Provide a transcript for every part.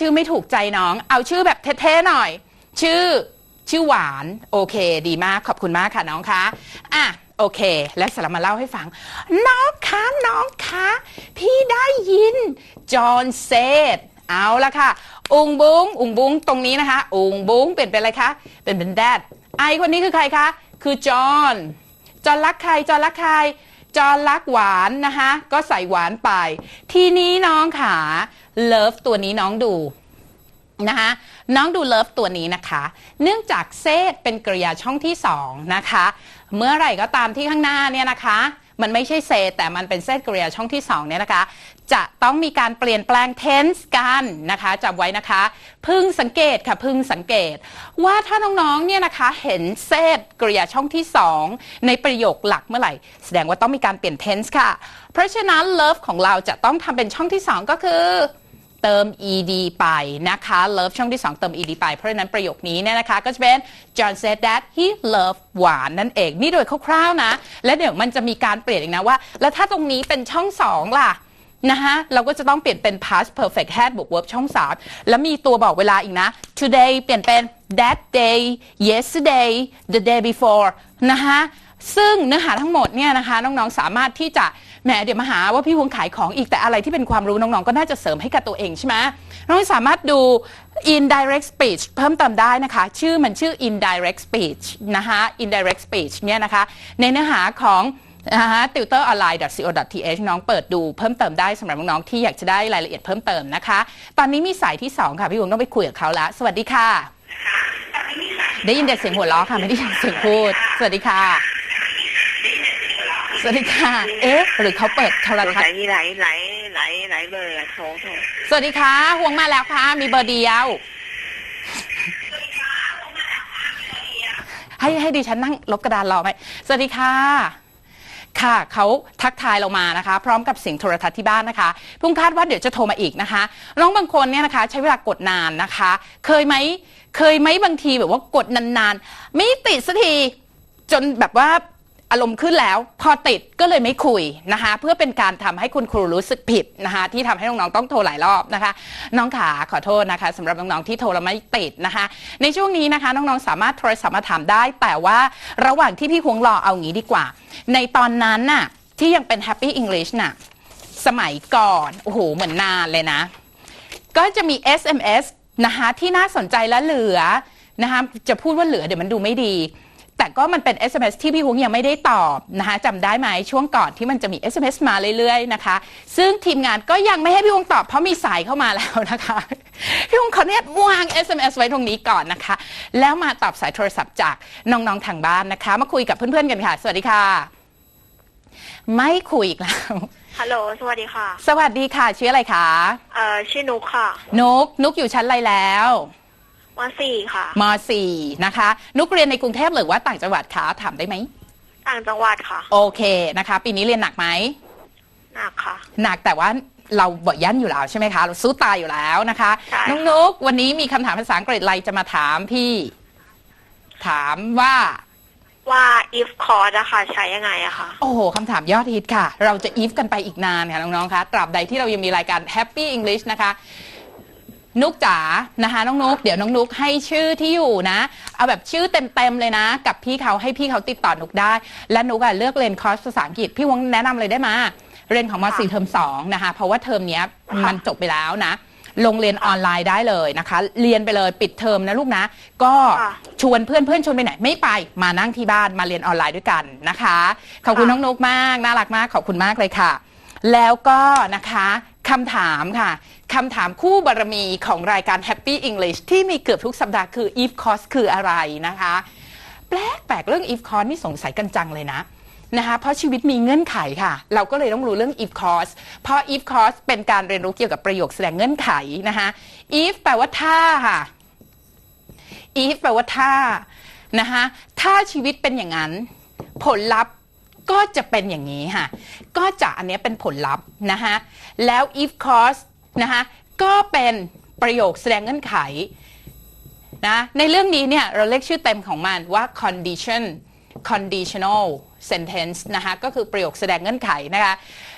ชื่อไม่ถูกใจน้อง เอาชื่อแบบเท่ๆหน่อย ชื่อชื่อหวาน โอเค ดีมากขอบคุณมากค่ะน้องคะอะโอเค แล้วสารบมาเล่าให้ฟัง น้องคะน้องคะพี่ได้ยิน จอห์นเซดเอาละค่ะ อุงบุ้งอุงบุ้งตรงนี้นะคะ อุงบุ้งเปลี่ยนเป็นอะไรคะเป็นเป็นแดดไอคนนี้คือใครคะ คือจอห์นจอห์นรักใครจอห์นรักใคร จอห์นรักหวานนะคะก็ใส่หวานไป ทีนี้น้องขาเลิฟตัวนี้น้องดูนะคะน้องดูเลิฟตัวนี้นะคะ เนื่องจากเซตเป็นกริยาช่องที่สองนะคะ เมื่อไหร่ก็ตามที่ข้างหน้าเนี่ยนะคะ มันไม่ใช่เซ แต่มันเป็นเซตกริยาช่องที่สองเนี่ยนะคะ จะต้องมีการเปลี่ยนแปลง tense กันนะคะจำไว้นะคะ พึ่งสังเกตค่ะพึ่งสังเกต ว่าถ้าน้องๆเนี่ยนะคะเห็นเซตกริยาช่องที่สองในประโยคหลักเมื่อไหร่ แสดงว่าต้องมีการเปลี่ยน tense ค่ะ เพราะฉะนั้น love ของเราจะต้องทำเป็นช่องที่สองก็คือ เติม ed ไปนะคะ love ช่องที่ 2 เติม ed ไป เพราะฉะนั้นประโยคนี้เนี่ยนะคะ ก็จะเป็น John said that he loved หวานนั่นเอง นี่โดยคร่าวๆนะ และเดี๋ยวมันจะมีการเปลี่ยนอีกนะว่า แล้วถ้าตรงนี้เป็นช่อง 2 ล่ะนะคะเราก็จะต้องเปลี่ยนเป็น past perfect had บวก verb ช่อง 3 แล้วมีตัวบอกเวลาอีกนะ today เปลี่ยนเป็น that day yesterday the day before นะคะ ซึ่งเนื้อหาทั้งหมดเนี่ยนะคะน้องๆสามารถที่จะแหมเดี๋ยวมาหาว่าพี่พวงขายของอีกแต่อะไรที่เป็นความรู้น้องๆก็น่าจะเสริมให้กับตัวเองใช่ไหมน้องๆสามารถดู indirect speech เพิ่มเติมได้นะคะ ชื่อมันชื่อ indirect speech นะคะ indirect speech เนี่ยนะคะในเนื้อหาของนะคะ tutoronline.co.th น้องเปิดดูเพิ่มเติมได้สำหรับน้องๆที่อยากจะได้รายละเอียดเพิ่มเติมนะคะ ตอนนี้มีสายที่ 2 ค่ะ พี่วงต้องไปคุยกับเขาแล้วสวัสดีค่ะ ได้ยินแต่เสียงหัวเราะค่ะ ไม่ได้ยินเสียงพูด สวัสดีค่ะ สวัสดีค่ะ เอ๊ะ หรือเขาเปิดโทรสงทัศสัยน์มีหลายหลายหลายหลายเบอร์อะโทรโทรสวัสดีค่ะห่วงมาแล้วค่ะ มีเบอร์เดียว ให้ให้ดิฉันนั่งลบกระดานรอไหมสวัสดีค่ะ ค่ะเขาทักทายเรามานะคะ พร้อมกับเสียงโทรทัศน์ที่บ้านนะคะพุ่งคาดว่าเดี๋ยวจะโทรมาอีกนะคะน้องบางคนเนี่ยนะคะ ใช้เวลากดนานนะคะ เคยไหมเคยไหมบางทีแบบว่ากดนานๆ ไม่ติดสักทีจนแบบว่า อารมณ์ขึ้นแล้ว พอติดก็เลยไม่คุยนะคะ เพื่อเป็นการทำให้คุณครูรู้สึกผิดนะคะ ที่ทำให้น้องๆต้องโทรหลายรอบนะคะ น้องขาขอโทษนะคะสำหรับน้องๆที่โทรแล้วไม่ติดนะคะ ในช่วงนี้นะคะ น้องๆสามารถโทรศัพท์มาถามได้ แต่ว่าระหว่างที่พี่ควงรอเอางี้ดีกว่า ในตอนนั้นน่ะที่ยังเป็น Happy English น่ะสมัยก่อนโอ้โหเหมือนนานเลยนะ ก็จะมี SMS นะคะที่น่าสนใจและเหลือนะคะจะพูดว่าเหลือเดี๋ยวมันดูไม่ดี แต่ก็มันเป็น SMS ที่พี่ฮวงยังไม่ได้ตอบนะคะจำได้ไหมช่วงก่อนที่มันจะมี SMS มาเรื่อยๆนะคะ ซึ่งทีมงานก็ยังไม่ให้พี่ฮวงตอบเพราะมีสายเข้ามาแล้วนะคะ พี่ฮวงขอเนี่ยวาง SMS ไว้ตรงนี้ก่อนนะคะ แล้วมาตอบสายโทรศัพท์จากน้องๆทางบ้านนะคะ มาคุยกับเพื่อนๆกันค่ะ สวัสดีค่ะ ไม่คุยอีกแล้ว ฮัลโหล สวัสดีค่ะ สวัสดีค่ะ ชื่ออะไรคะ เอ่อ ชื่อนุกค่ะ นุกนุกอยู่ชั้นอะไรแล้ว มสี่ค่ะ ม .4 นะคะ นุกเรียนในกรุงเทพหรือว่าต่างจังหวัดคะถามได้ไหม ต่างจังหวัดค่ะ โอเคนะคะ ปีนี้เรียนหนักไหม หนักค่ะ หนักแต่ว่าเราเบาะยันอยู่แล้วใช่ไหมคะ เราสู้ตายอยู่แล้วนะคะ ใช่ค่ะ น้องนุกวันนี้มีคำถามภาษาอังกฤษอะไรจะมาถามพี่ ถามว่า ว่า if cause อะค่ะ ใช้ยังไงอะค่ะ โอ้โหคำถามยอดฮิตค่ะ เราจะ if กันไปอีกนานค่ะน้องๆคะตราบใดที่เรายังมีรายการ Happy English นะคะ นุกจ๋านะคะน้องนุกเดี๋ยวน้องนุกให้ชื่อที่อยู่นะ เอาแบบชื่อเต็มๆเลยนะ กับพี่เขาให้พี่เขาติดต่อนุกได้ และนุกอะเลือกเรียนคอร์สภาษาอังกฤษพี่วงแนะนำเลยได้มาเรียนของม .4 เทอม2นะคะเพราะว่าเทอมเนี้ยมันจบไปแล้วนะลงเรียนออนไลน์ได้เลยนะคะ เรียนไปเลยปิดเทอมนะลูกนะ ก็ค่ะชวนเพื่อนเพื่อนๆชวนไปไหนไม่ไป มานั่งที่บ้านมาเรียนออนไลน์ด้วยกันนะคะ ขอบคุณค่ะน้องนุกมาก น่ารักมากขอบคุณมากเลยค่ะ แล้วก็นะคะ คำถามค่ะ คำถามคู่บารมีของรายการ Happy English ที่มีเกือบทุกสัปดาห์คือ if cost คืออะไรนะคะ แปลกแปลกเรื่อง if cost นี่สงสัยกันจังเลยนะนะคะเพราะชีวิตมีเงื่อนไขค่ะ เราก็เลยต้องรู้เรื่อง if cost เพราะ if cost เป็นการเรียนรู้เกี่ยวกับประโยคแสดงเงื่อนไขนะคะ if แปลว่าถ้าค่ะ if แปลว่าถ้านะคะถ้าชีวิตเป็นอย่างนั้น ผลลัพธ์ ก็จะเป็นอย่างนี้ค่ะ ก็จะอันนี้เป็นผลลัพธ์นะคะแล้ว if cost นะคะก็เป็นประโยคแสดงเงื่อนไขนะในเรื่องนี้เนี่ยเราเรียกชื่อเต็มของมันว่า condition conditional sentence นะคะก็คือประโยคแสดงเงื่อนไขนะคะ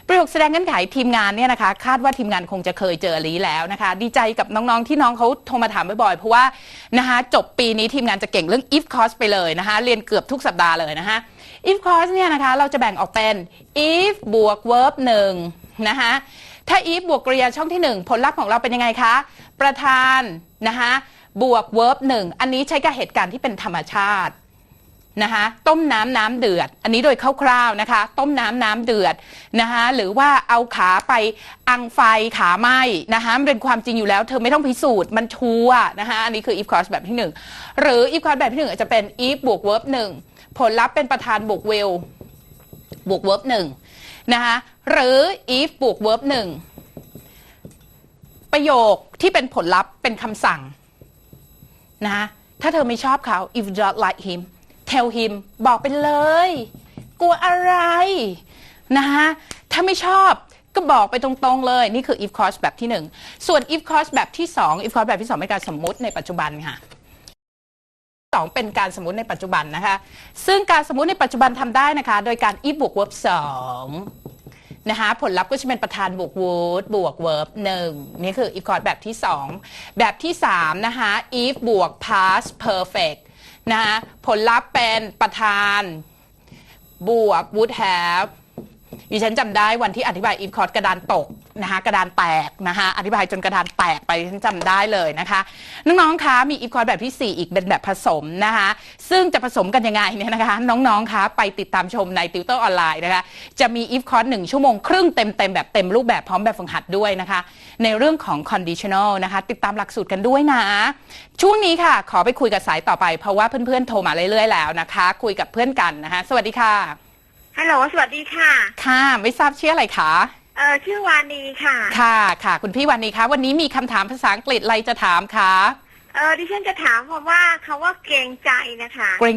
ประโยคแสดงเงื่อนไขทีมงานเนี่ยนะคะคาดว่าทีมงานคงจะเคยเจอลีแล้วนะคะ ดีใจกับน้องๆที่น้องเขาโทรมาถามบ่อยๆเพราะว่านะคะจบปีนี้ทีมงานจะเก่งเรื่อง if course ไปเลยนะคะเรียนเกือบทุกสัปดาห์เลยนะคะ if course เนี่ยนะคะเราจะแบ่งออกเป็น if บวก verb หนึ่งนะคะถ้า if บวกกริยาช่องที่หนึ่งผลลัพธ์ของเราเป็นยังไงคะ ประธานนะคะบวก verb หนึ่งอันนี้ใช้กับเหตุการณ์ที่เป็นธรรมชาติ นะคะต้มน้ำน้ำเดือด อันนี้โดยคร่าวๆนะคะ ต้มน้ำน้ำเดือดนะคะหรือว่าเอาขาไปอังไฟขาไหม้นะคะมันเป็นความจริงอยู่แล้ว เธอไม่ต้องพิสูจน์มันชัวนะคะอันนี้คือ if clause แบบที่หนึ่งหรือ if clause แบบที่หนึ่งอาจจะเป็น if บวก verb หนึ่งผลลัพธ์เป็นประธานบวก will บวก verb หนึ่งนะคะหรือ if บวก verb หนึ่งประโยคที่เป็นผลลัพธ์เป็นคำสั่งนะคะถ้าเธอไม่ชอบเขา if you don't like him tell him บอกไปเลย กลัวอะไรนะคะถ้าไม่ชอบก็บอกไปตรงๆเลย นี่คือ if clause แบบที่หนึ่งส่วน if clause แบบที่สอง if clause แบบที่สองเป็นการสมมุติในปัจจุบันค่ะสองเป็นการสมมุติในปัจจุบันนะคะ ซึ่งการสมมุติในปัจจุบันทำได้นะคะ โดยการ if บวก verb สองนะคะผลลัพธ์ก็จะเป็นประธานบวก would บวก verb หนึ่งนี่คือ if clause แบบที่สองแบบที่สามนะคะ if บวก past perfect นะคะผลลัพธ์เป็นประธานบวก would have ดิฉันจำได้วันที่อธิบาย if cost กระดานตกนะคะกระดานแตกนะคะอธิบายจนกระดานแตกไปดิฉันจำได้เลยนะคะน้องๆคะมี if cost แบบที่ 4 อีกเป็นแบบผสมนะคะซึ่งจะผสมกันยังไงเนี่ยนะคะน้องๆคะไปติดตามชมในติวเตอร์ออนไลน์นะคะจะมี if cost 1ชั่วโมงครึ่งเต็มๆแบบเต็มรูปแบบพร้อมแบบฝึกหัดด้วยนะคะในเรื่องของ conditional นะคะติดตามหลักสูตรกันด้วยนะ ช่วงนี้ค่ะ ขอไปคุยกับสายต่อไป เพราะว่าเพื่อนๆโทรมาเรื่อยๆแล้วนะคะ คุยกับเพื่อนกันนะคะสวัสดีค่ะ ฮัลโหลสวัสดีค่ะ ค่ะ ไม่ทราบชื่ออะไรคะ เออชื่อวานีค่ะ ค่ะ ค่ะ คุณพี่วันนี้คะ วันนี้มีคำถามภาษาอังกฤษอะไรจะถามคะ เออดิฉันจะถามผมว่าคาว่าเกรงใจนะคะ